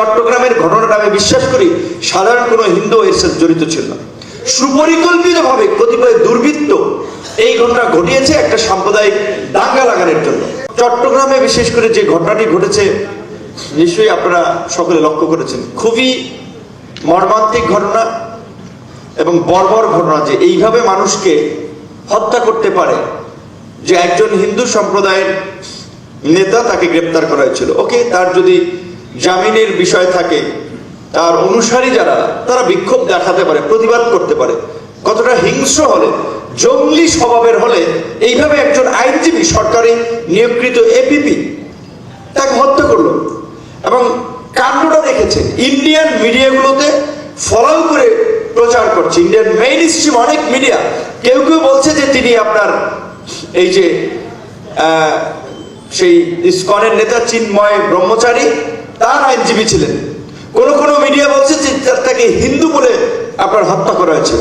চট্টগ্রামের ঘটনাটা আমি বিশ্বাস করি, সাধারণ কোনো হিন্দু এর সাথে জড়িত ছিল না। সুপরিকল্পিতভাবে কতিপয় দুর্বৃত্ত এই ঘটনা ঘটিয়েছে একটা সাম্প্রদায়িক দাঙ্গা লাগানোর জন্য। চট্টগ্রামে বিশেষ করে যে ঘটনাটি ঘটেছে, নিশ্চয়ই আপনারা সকলে লক্ষ্য করেছেন। খুবই মর্মান্তিক ঘটনা এবং বর্বর ঘটনা যে এইভাবে মানুষকে হত্যা করতে পারে যে একজন হিন্দু সম্প্রদায়ের নেতা তাকে গ্রেপ্তার করা হয়েছিল। ওকে, তার যদি জামিনের বিষয় থাকে, তার অনুসারী যারা, তারা বিক্ষোভ দেখাতে পারে, প্রতিবাদ করতে পারে। কতটা হিংস্র হলে, জঙ্গলি স্বভাবের হলে, এইভাবে একজন আইনজীবী সরকারি নিয়োগকৃত এপিপি তাকে হত্যা করল এবং কাণ্ডটা দেখেছেন। ইন্ডিয়ান মিডিয়াগুলোতে ফলো করে প্রচার করছে। ইন্ডিয়ান মেইন স্ট্রিম অনেক মিডিয়া, কেউ কেউ বলছে যে তিনি আপনার এই যে সেই ইস্কনের নেতা চিন্ময় ব্রহ্মচারী তার আইনজীবী ছিলেন। কোন কোন মিডিয়া বলছে যে তাকে হিন্দু বলে আপনার হত্যা করা হয়েছে।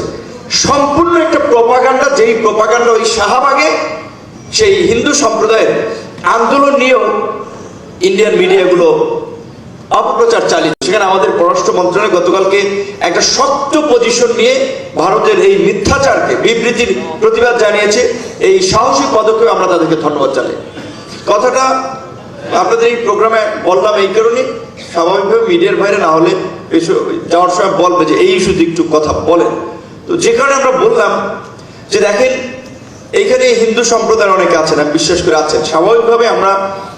সম্পূর্ণ একটা প্রপাগান্ডা, যেই প্রপাগান্ডা ওই শাহবাগে, সেই হিন্দু সম্প্রদায়ের আন্দোলন নিয়েও ইন্ডিয়ান মিডিয়াগুলো অপপ্রচার চালিয়ে সেখানে আমাদের পররাষ্ট্র মন্ত্রণালয় গতকালকে একটা শক্ত পজিশন নিয়ে ভারতের এই মিথ্যাচারকে, বিবৃতির প্রতিবাদ জানিয়েছে। এই সাহসী পদক্ষেপ আমরা তাদেরকে ধন্যবাদ জানাই। কথাটা আপনাদের এই প্রোগ্রামে বললাম এই কারণে, স্বাভাবিকভাবে মিডিয়ার বাইরে না হলে যাওয়ার সময় বলবে যে এই ইস্যুতে একটু কথা বলেন। তো যে কারণে আমরা বললাম যে দেখেন, এইখানে হিন্দু সম্প্রদায়ের অনেকে আছেন, আমি বিশ্বাস করে আছেন। স্বাভাবিকভাবে আমরা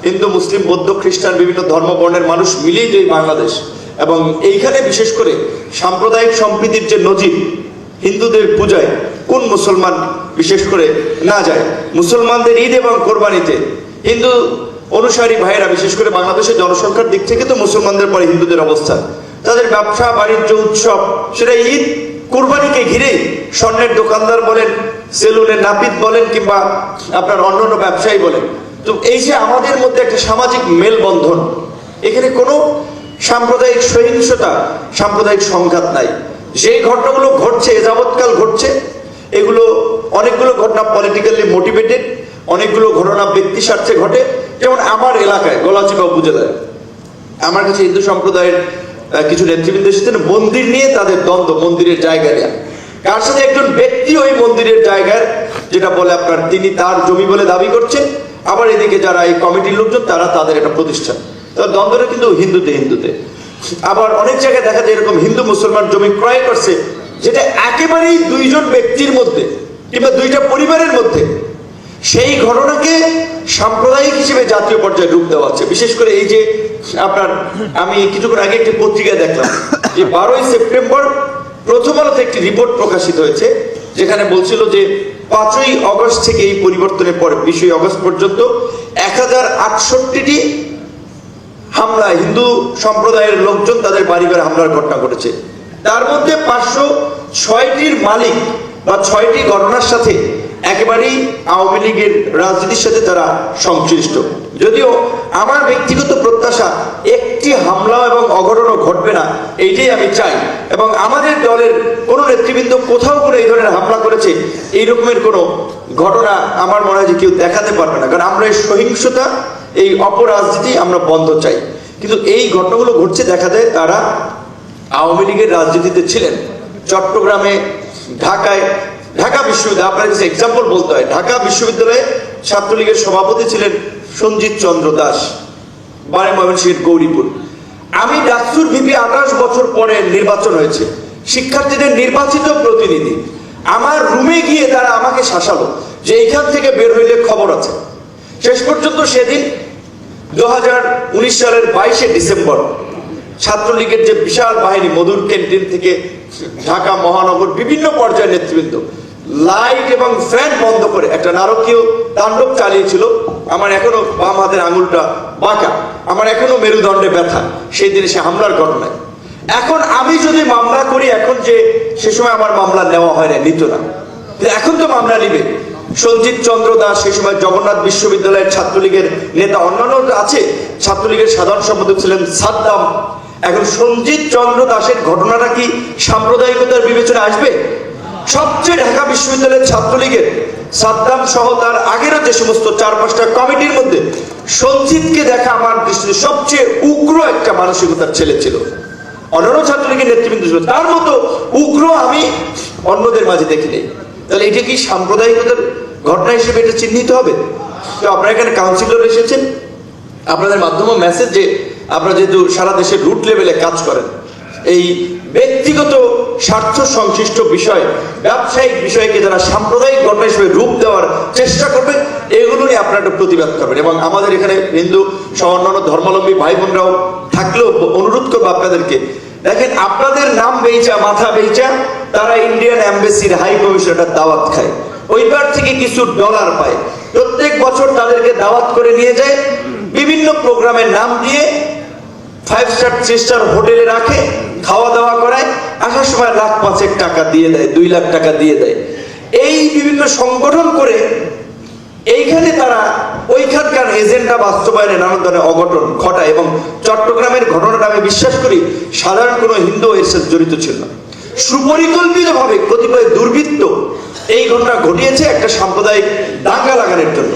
হিন্দু, মুসলিম, বৌদ্ধ, খ্রিস্টান, বিভিন্ন ধর্ম বর্ণের মানুষ মিলেই যে বাংলাদেশ। এবং এইখানে বিশেষ করে সাম্প্রদায়িক সম্প্রীতির যে নজির, হিন্দুদের পূজায় কোন মুসলমান বিশেষ করে না যায়? মুসলমানদের ঈদ এবং কোরবানিতে হিন্দু অনুসারী ভাইয়েরা, বিশেষ করে বাংলাদেশের জনসংখ্যার দিক থেকে তো মুসলমানদের পরে হিন্দুদের অবস্থান তাদের ব্যবসা, বাণিজ্য, উৎসব, সেটা ঈদ, কোরবানিকে ঘিরে স্বর্ণের দোকানদার বলেন, সেলুনের নাপিত বলেন, কিংবা আপনার অন্যান্য ব্যবসায়ী বলেন। তো এই যে আমাদের মধ্যে একটা সামাজিক মেলবন্ধন, এখানে কোনো সাম্প্রদায়িক সহিংসতা, সাম্প্রদায়িক সংঘাত নাই। যেই ঘটনাগুলো ঘটছে যাবৎকাল ঘটছে, এগুলো অনেকগুলো ঘটনা পলিটিক্যালি মোটিভেটেড অনেকগুলো ঘটনা ব্যক্তি স্বার্থে ঘটে যেমন আমার এলাকায়, গলাচিপা উপজেলায়, আমার কাছে হিন্দু সম্প্রদায়ের কিছু নেতৃবৃন্দ এসেছেন, মন্দির নিয়ে তাদের দ্বন্দ্ব, মন্দিরের জায়গা নেওয়া কার সাথে একজন ব্যক্তি ওই মন্দিরের জায়গার, যেটা বলে আপনার তিনি তার জমি বলে দাবি করছেন, আবার এদিকে যারা এই কমিটির লোকজন, তারা তাদের একটা প্রতিষ্ঠান। তো দ্বন্দ্বটা কিন্তু হিন্দুতে হিন্দুতে। আবার অনেক জায়গায় দেখা যায় এরকম হিন্দু মুসলমান জমি ক্রয় করছে, যেটা একেবারেই দুইজন ব্যক্তির মধ্যে কিংবা দুইটা পরিবারের মধ্যে। সেই ঘটনাকে সাম্প্রদায়িক হিসেবে জাতীয় পর্যায়ে রূপ দেওয়া হচ্ছে বিশেষ করে এই যে আপনার, আমি কিছুক্ষণ আগে একটি পত্রিকায় দেখলাম যে বারোই সেপ্টেম্বর প্রথম আলোতে একটি রিপোর্ট প্রকাশিত হয়েছে, যেখানে বলছিল যে পাঁচই অগস্ট থেকে এই পরিবর্তনের পরে, বিশই অগস্ট পর্যন্ত এক হাজার আটষট্টিটি হামলা, হিন্দু সম্প্রদায়ের লোকজন তাদের বাড়ি ঘরে হামলার ঘটনা ঘটেছে। তার মধ্যে পাঁচশো ছয়টির মালিক বা ছয়টি ঘটনার সাথে একেবারেই আওয়ামী লীগের রাজনীতির সাথে তারা সংশ্লিষ্ট। যদিও আমার ব্যক্তিগত প্রত্যাশা, একটি হামলা এবং অঘটনও ঘটবে না, এইটাই আমি চাই। এবং আমাদের দলের কোনো নেতৃবৃন্দ কোথাও করে এই ধরনের হামলা করেছে, এই রকমের কোনো ঘটনা আমার মনে হয় যে কেউ দেখাতে পারবে না। কারণ আমরা এই সহিংসতা, এই অপরাজনীতি আমরা বন্ধ চাই। কিন্তু এই ঘটনাগুলো ঘটছে দেখা যায় তারা আওয়ামী লীগের রাজনীতিতে ছিলেন। চট্টগ্রামে, ঢাকায় ঢাকা বিশ্ববিদ্যালয়, আপনার কাছে এক্সাম্পল বলতে হয়। ঢাকা বিশ্ববিদ্যালয়ে ছাত্রলীগের সভাপতি ছিলেন সঞ্জিত চন্দ্র দাস বারে ময়মনসিংহের গৌরীপুর। আমি ডাকসুর ভিপি আঠাশ বছর পরে নির্বাচন হয়েছে। শিক্ষার্থীদের নির্বাচিত প্রতিনিধি। আমার রুমে গিয়ে তারা আমাকে শাসালো যে এইখান থেকে বের হইলে খবর আছে। শেষ পর্যন্ত সেদিন দু হাজার উনিশ সালের বাইশে ডিসেম্বর ছাত্রলীগের যে বিশাল বাহিনী মধুর ক্যান্টিন থেকে ঢাকা মহানগর বিভিন্ন পর্যায়ের নেতৃবৃন্দ লাইট এবং ফ্যান বন্ধ করে একটা নারকীয় তাণ্ডব চালিয়েছিল। আমার এখনও বাম হাতের আঙুলটা বাঁকা। আমার এখনও মেরুদণ্ডে ব্যথা। সেই দিনে সে হামলার ঘটনায়। এখন আমি যদি মামলা করি, এখন যে সে সময় আমার মামলা নেওয়া হয় না নিত না। এখন তো মামলা নিবে। সঞ্জিত চন্দ্র দাস সেই সময় জগন্নাথ বিশ্ববিদ্যালয়ের ছাত্রলীগের নেতা, অন্যান্য আছে, ছাত্রলীগের সাধারণ সম্পাদক ছিলেন সাদ্দাম। এখন সঞ্জিত চন্দ্র দাসের ঘটনাটা কি সাম্প্রদায়িকতার বিবেচনা আসবে? সবচেয়ে ঢাকা বিশ্ববিদ্যালয়ের ছাত্রলীগের সাদ্দাম সহ তার আগেরও যে সমস্ত চার পাঁচটা কমিটির মধ্যে সঞ্জিতকে দেখা আমার দৃষ্টিতে সবচেয়ে উগ্র একটা মানসিকতার ছেলে ছিল। অন্যান্য ছাত্রলীগের নেতৃবৃন্দ ছিল। তার মতো উগ্র আমি অন্যদের মাঝে দেখিনি। তাহলে এটা কি সাম্প্রদায়িকতার ঘটনা হিসেবে এটা চিহ্নিত হবে? তো আপনারা এখানে কাউন্সিলর এসেছেন। আপনাদের মাধ্যমে মেসেজ যে আপনারা যেহেতু সারা দেশের রুট লেভেলে কাজ করেন এই ব্যক্তিগত স্বার্থ সংশ্লিষ্ট বিষয়, ব্যবসায়িক বিষয়কে যারা সাম্প্রদায়িক ঘটনা হিসেবে রূপ দেওয়ার চেষ্টা করবে, এগুলো নিয়ে আপনারা প্রতিবাদ করবেন। এবং আমাদের এখানে হিন্দু সহ অন্যান্য ধর্মাবলম্বী ভাই বোনরাও থাকলেও অনুরোধ করব আপনাদেরকে। দেখেন, আপনাদের নাম বেইচা, মাথা বেইচা, তারা ইন্ডিয়ান অ্যাম্বাসির হাই কমিশনার দাওয়াত খায়। ওইবার থেকে কিছু ডলার পায়। প্রত্যেক বছর তাদেরকে দাওয়াত করে নিয়ে যায়। বিভিন্ন প্রোগ্রামের নাম দিয়ে ফাইভ স্টার থ্রি স্টার হোটেলে রাখে খাওয়া দাওয়া করায়, আসার সময় লাখ পাঁচেক টাকা দিয়ে দেয়, দুই লাখ টাকা দিয়ে দেয়। এই বিভিন্ন সংগঠন করে এইখানে তারা ওইখানকার এজেন্ডা বাস্তবায়নে নানান ধরনের অঘটন ঘটায় এবং চট্টগ্রামের ঘটনাটা আমি বিশ্বাস করি, সাধারণ কোনো হিন্দু এর সাথে জড়িত ছিল না। সুপরিকল্পিতভাবে কতিপয় দুর্বৃত্ত এই ঘটনা ঘটিয়েছে একটা সাম্প্রদায়িক দাঙ্গা লাগানোর জন্য।